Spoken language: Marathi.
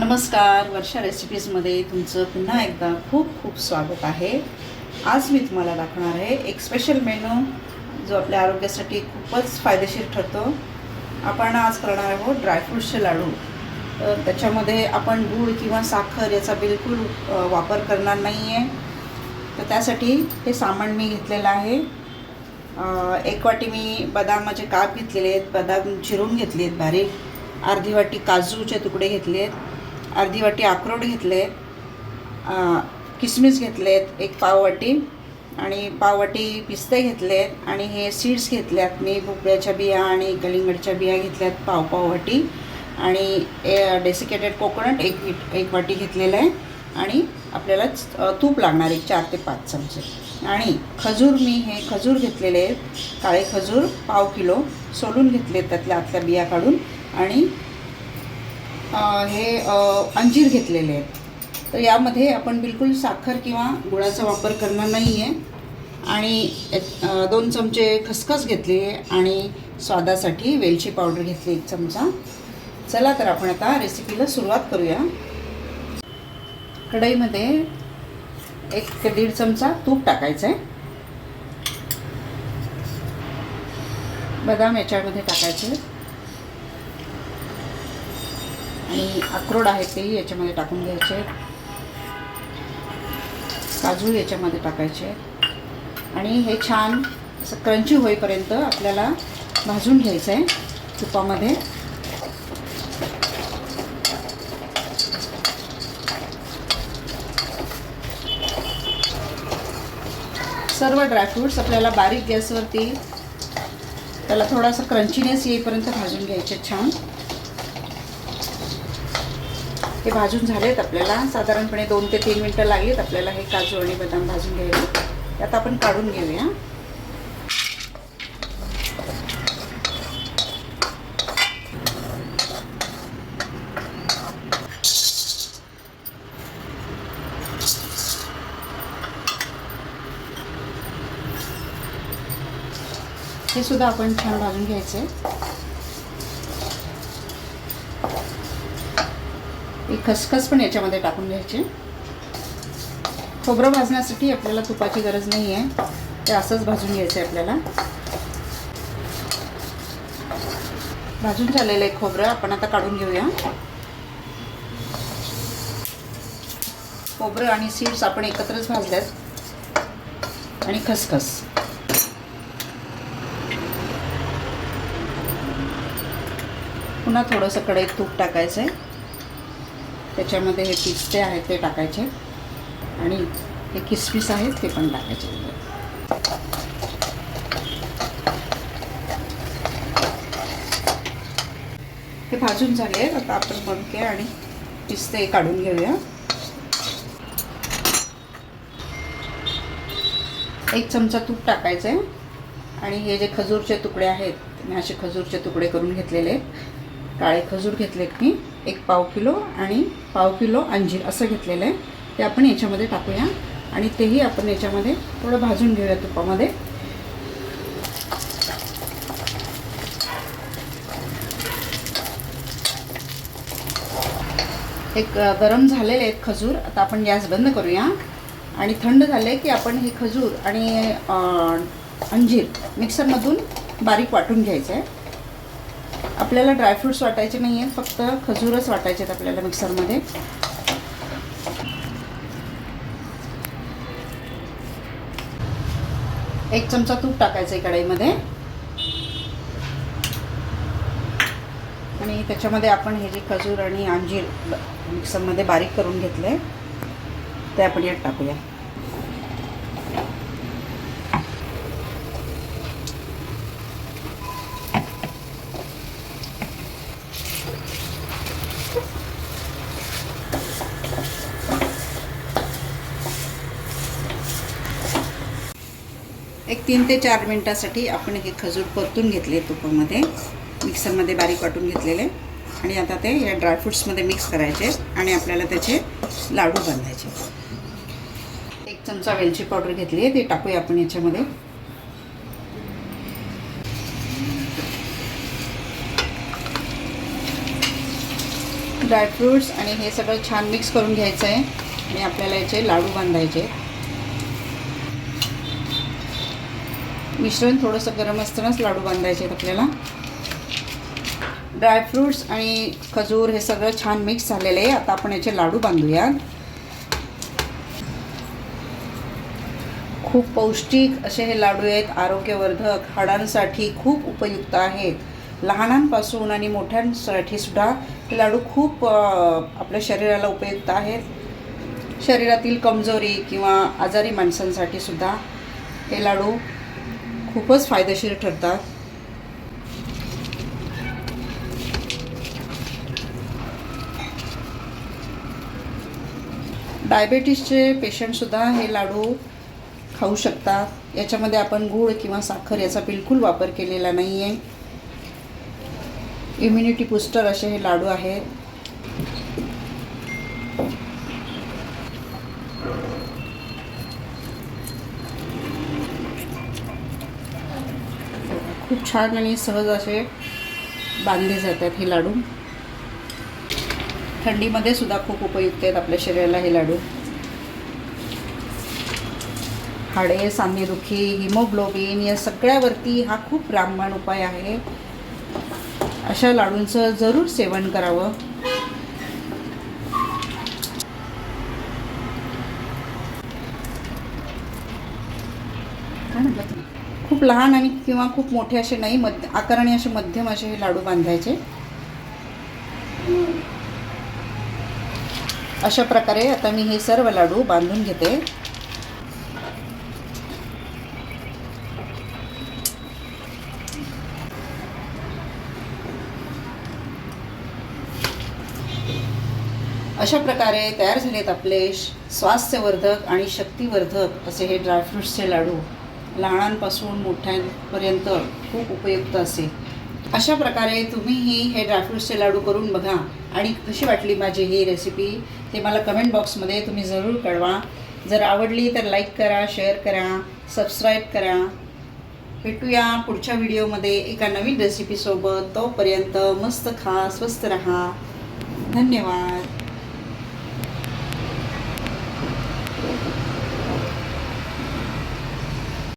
नमस्कार वर्षा रेसिपीजमध्ये तुमचं पुन्हा एकदा खूप खूप स्वागत आहे. आज मी तुम्हाला दाखवणार आहे एक स्पेशल मेनू जो आपल्या आरोग्यासाठी खूपच फायदेशीर ठरतो. आपण आज करणार आहोत ड्रायफ्रूट्सचे लाडू. तर त्याच्यामध्ये आपण गूळ किंवा साखर याचा बिलकुल वापर करणार नाही आहे तर त्यासाठी हे सामान मी घेतलेलं आहे. एक वाटी मी बदामाचे काप घेतलेले आहेत. बदाम चिरून घेतले आहेत बारीक. अर्धी वाटी काजूचे तुकडे घेतले आहेत अर्धी वाटी अक्रोड घेतले आहेत किसमिस घेतले आहेत एक पाववाटी आणि पाववाटी पिस्ते घेतले आहेत आणि हे सीड्स घेतल्यात. मी भोपळ्याच्या बिया आणि कलिंगडच्या बिया घेतल्यात पाव पाववाटी आणि डेसिकेटेड कोकोनट एक एक वाटी घेतलेलं आहे आणि आपल्याला तूप लागणार एक चार ते पाच चमचे. आणि खजूर मी हे खजूर घेतलेले आहेत. काळे खजूर पाव किलो सोलून घेतले त्यातल्या आतल्या बिया काढून आणि हे अंजीर घेतलेले आहेत. तर यामध्ये आपण बिलकुल साखर किंवा गुळाचा वापर करणार नाही आहे आणि दोन चमचे खसखस घेतली आहे आणि स्वादासाठी वेलची पावडर घेतली एक चमचा. चला तर आपण आता रेसिपीला सुरुवात करूया. कढईमध्ये एक ते दीड चमचा तूप टाकायचं आहे बदाम याच्यामध्ये टाकायचे. आणि अक्रोड आहेत तेही याच्यामध्ये टाकून घ्यायचे. काजू याच्यामध्ये टाकायचे. आणि हे छान असं क्रंची होईपर्यंत आपल्याला भाजून घ्यायचं आहे तुपामध्ये. सर्व ड्रायफ्रूट्स आपल्याला बारीक गॅसवरती त्याला थोडासा क्रंचीनेस येईपर्यंत भाजून घ्यायचे छान. हे भाजून झालेत आपल्याला. साधारणपणे दोन ते तीन मिनटं लागलीत आपल्याला हे काजू आणि बदाम भाजून घ्यायला. त्यात आपण काढून घेऊया. हे सुद्धा आपण छान भाजून घ्यायचं एक खसखस पण याच्यामध्ये टाकून घ्यायचे. खोबरं भाजण्यासाठी आपल्याला तुपाची गरज नाही आहे ते असंच भाजून घ्यायचं आहे आपल्याला. भाजून झालेलं आहे खोबरं. आपण आता काढून घेऊया. खोबरं आणि सीड्स आपण एकत्रच भाजल्यात. आणि खसखस. पुन्हा थोडंसं कढईत तूप टाकायचं आहे त्याच्यामध्ये हे पिस्ते आहेत ते टाकायचे. आणि हे किसमिस आहेत ते पण टाकायचे. हे भाजून झाले आहेत. आता आपण मणके आणि पिस्ते काढून घेऊया. एक चमचा तूप टाकायचं आहे आणि हे जे खजूरचे तुकडे आहेत मी असे खजूरचे तुकडे करून घेतलेले आहेत. काळे खजूर घेतलेत मी एक पाव किलो आणि पाव किलो अंजीर असं घेतलेलं आहे. ते आपण याच्यामध्ये टाकूया आणि तेही आपण याच्यामध्ये थोडं भाजून घेऊया तुपामध्ये. एक गरम झालेले आहेत खजूर आता आपण गॅस बंद करूया. आणि थंड झाले की आपण हे खजूर आणि अंजीर मिक्सरमधून बारीक वाटून घ्यायचं आहे आपल्याला ड्रायफ्रूट्स वाटायचे नाही आहेत फक्त खजूरच वाटायचे आहेत आपल्याला मिक्सरमध्ये. एक चमचा तूप टाकायचं आहे कढईमध्ये. आणि त्याच्यामध्ये आपण हे जे खजूर आणि अंजीर मिक्सरमध्ये बारीक करून घेतले ते आपण यात टाकूया. एक तीन ते चार मिनटासाठी आपण हे खजूर परतून घेतले तुपामध्ये. मिक्सरमध्ये बारीक वाटून घेतलेले. आणि आता ते या ड्रायफ्रूट्समध्ये मिक्स करायचे आणि आपल्याला त्याचे लाडू बांधायचे एक चमचा वेलची पावडर घेतली आहे ते टाकूया आपण याच्यामध्ये. ड्रायफ्रूट्स आणि हे सगळं छान मिक्स करून घ्यायचं आहे. आणि आपल्याला याचे लाडू बांधायचे मिश्रण थोडंसं गरम असतानाच लाडू बांधायचे आहेत आपल्याला. ड्रायफ्रूट्स आणि खजूर हे सगळं छान मिक्स झालेलं आहे. आता आपण याचे लाडू बांधूयात. खूप पौष्टिक असे हे लाडू आहेत. आरोग्यवर्धक हाडांसाठी खूप उपयुक्त आहेत. लहानांपासून आणि मोठ्यांसाठी सुद्धा हे लाडू खूप आपल्या शरीराला उपयुक्त आहेत. शरीरातील कमजोरी किंवा आजारी माणसांसाठी सुद्धा हे लाडू खूपच फायदेशीर ठरतात. डायबेटीसचे पेशंटसुद्धा हे लाडू खाऊ शकतात. याच्यामध्ये आपण गूळ किंवा साखर याचा बिलकुल वापर केलेला नाही आहे इम्युनिटी बुस्टर असे हे लाडू आहेत. छान आणि सहज असे बांधले जातात हे लाडू. थंडीमध्ये सुद्धा खूप उपयुक्त आहेत आपल्या शरीराला हे लाडू. हाडे सांधेदुखी हिमोग्लोबिन या सगळ्यावरती हा खूप रामबाण उपाय आहे. अशा लाडूंचं जरूर सेवन करावं. काय म्हटलं खूप लहान आणि किंवा खूप मोठे असे नाही मध्य आकाराने असे मध्यम असे हे लाडू बांधायचे. अशा प्रकारे आता मी हे सर्व लाडू बांधून घेते. अशा प्रकारे तयार झालेत आपले श- स्वास्थ्यवर्धक आणि शक्तिवर्धक असे हे ड्रायफ्रूट्सचे लाडू. लहानांपासून मोठ्यांपर्यंत खूप उपयुक्त असेल. अशा प्रकारे तुम्हीही हे ड्रायफ्रूट्सचे लाडू करून बघा आणि कशी वाटली माझी ही रेसिपी ते मला कमेंट बॉक्समध्ये तुम्ही जरूर कळवा. जर आवडली तर लाईक करा शेअर करा सबस्क्राईब करा. भेटूया पुढच्या व्हिडिओमध्ये एका नवीन रेसिपीसोबत तोपर्यंत मस्त खा स्वस्त रहा. धन्यवाद.